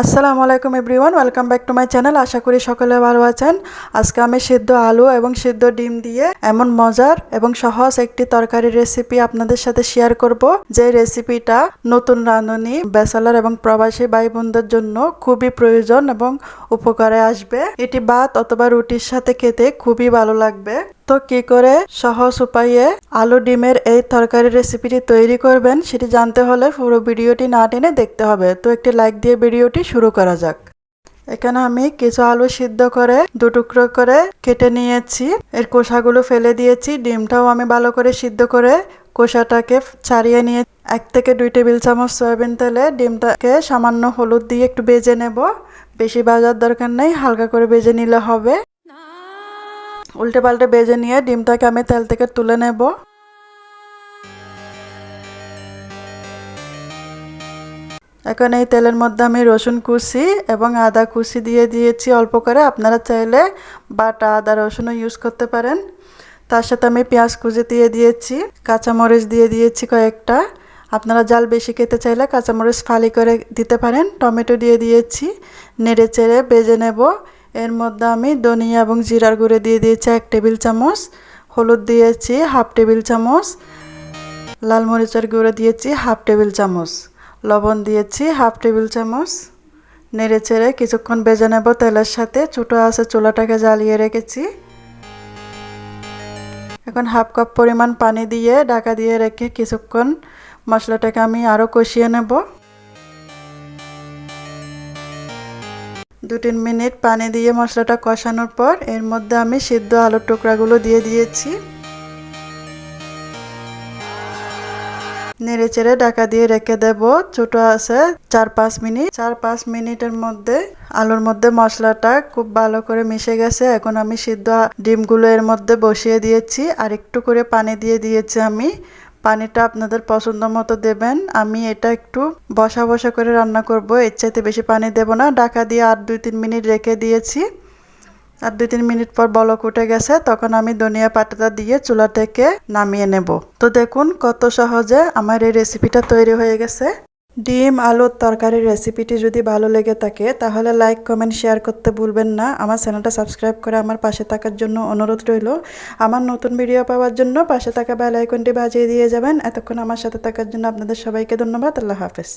আসসালামু আলাইকুম everyone, welcome back to my channel. আশা করি সকলে ভালো আছেন। আজকে আমি সিদ্ধ আলু এবং সিদ্ধ ডিম দিয়ে এমন মজার এবং সহজ একটি তরকারি রেসিপি আপনাদের সাথে শেয়ার করব। যে রেসিপিটা নতুন রাঁধুনি, ব্যাচেলার এবং প্রবাসী ভাই বোনদের জন্য খুবই প্রয়োজন এবং উপকারে আসবে। এটি ভাত অথবা রুটির সাথে খেতে খুবই ভালো লাগবে। তো কি করে সহজ উপায়ে আলু ডিমের এই তরকারি রেসিপিটি তৈরি করবেন সেটি জানতে হলে পুরো ভিডিওটি না টেনে দেখতে হবে। তো একটি লাইক দিয়ে ভিডিওটি শুরু করা যাক। এখানে আমি কিছু আলু সিদ্ধ করে দু টুকরো করে কেটে নিয়েছি। এর কোষাগুলো ফেলে দিয়েছি। ডিমটাও আমি ভালো করে সিদ্ধ করে কোষাটাকে ছাড়িয়ে নিয়ে এক থেকে দুই টেবিল চামচ সয়াবিন তেলে ডিমটাকে সামান্য হলুদ দিয়ে একটু বেজে নেব। বেশি ভাজার দরকার নেই, হালকা করে বেজে নিলে হবে। উল্টে পাল্টে বেজে নিয়ে ডিমটাকে আমি তেল থেকে তুলে নেব। এখন এই তেলের মধ্যে আমি রসুন কুচি এবং আদা কুচি দিয়ে দিয়েছি। অল্প করে আপনারা চাইলে বাটা, আদা, রসুনও ইউজ করতে পারেন। তার সাথে আমি পেঁয়াজ কুচি দিয়ে দিয়েছি, কাঁচামরিচ দিয়ে দিয়েছি কয়েকটা। আপনারা জাল বেশি খেতে চাইলে কাঁচামরিচ ফালি করে দিতে পারেন। টমেটো দিয়ে দিয়েছি নেড়ে চেড়ে বেজে নেব। এর মধ্যে আমি ধনিয়া এবং জিরার গুঁড়ো দিয়ে দিয়েছি এক টেবিল চামচ, হলুদ দিয়েছি হাফ টেবিল চামচ, লাল মরিচের গুঁড়ো দিয়েছি হাফ টেবিল চামচ, লবণ দিয়েছি হাফ টেবিল চামচ। নেড়ে চেড়ে কিছুক্ষণ বেজে নেব তেলের সাথে, ছোটো আছে চুলাটাকে জ্বালিয়ে রেখেছি। এখন হাফ কাপ পরিমাণ পানি দিয়ে ঢাকা দিয়ে রেখে কিছুক্ষণ মশলাটাকে আমি আরও কষিয়ে নেব। দু তিন মিনিট পানি দিয়ে মশলাটা কষানোর পর এর মধ্যে আমি সিদ্ধ আলুর টুকরাগুলো দিয়ে দিয়েছি। নেড়ে চেড়ে ঢাকা দিয়ে রেখে দেব, ছোট আছে চার পাঁচ মিনিট। চার পাঁচ মিনিটের মধ্যে আলুর মধ্যে মশলাটা খুব ভালো করে মিশে গেছে। এখন আমি সিদ্ধ ডিমগুলো এর মধ্যে বসিয়ে দিয়েছি। আর একটু করে পানি দিয়ে দিয়েছি আমি। পানিটা আপনাদের পছন্দ মতো দেবেন। আমি এটা একটু বসা বসা করে রান্না করব। এর চাইতে বেশি পানি দেব না। ঢাকা দিয়ে আর দুই তিন মিনিট রেখে দিয়েছি। আর দুই তিন মিনিট পর বলক উঠে গেছে। তখন আমি ধনিয়া পাতাটা দিয়ে চুলা থেকে নামিয়ে নেব। তো দেখুন কত সহজে আমার এই রেসিপিটা তৈরি হয়ে গেছে। ডিম, আলুর তরকারির রেসিপিটি যদি ভালো লেগে থাকে, তাহলে লাইক কমেন্ট শেয়ার করতে ভুলবেন না। আমার চ্যানেলটা সাবস্ক্রাইব করে আমার পাশে থাকার জন্য অনুরোধ রইল। আমার নতুন ভিডিও পাওয়ার জন্য পাশে থাকা বেল আইকনটি বাজিয়ে দিয়ে যাবেন। এতক্ষণ আমার সাথে থাকার জন্য আপনাদের সবাইকে ধন্যবাদ। আল্লাহ হাফেজ।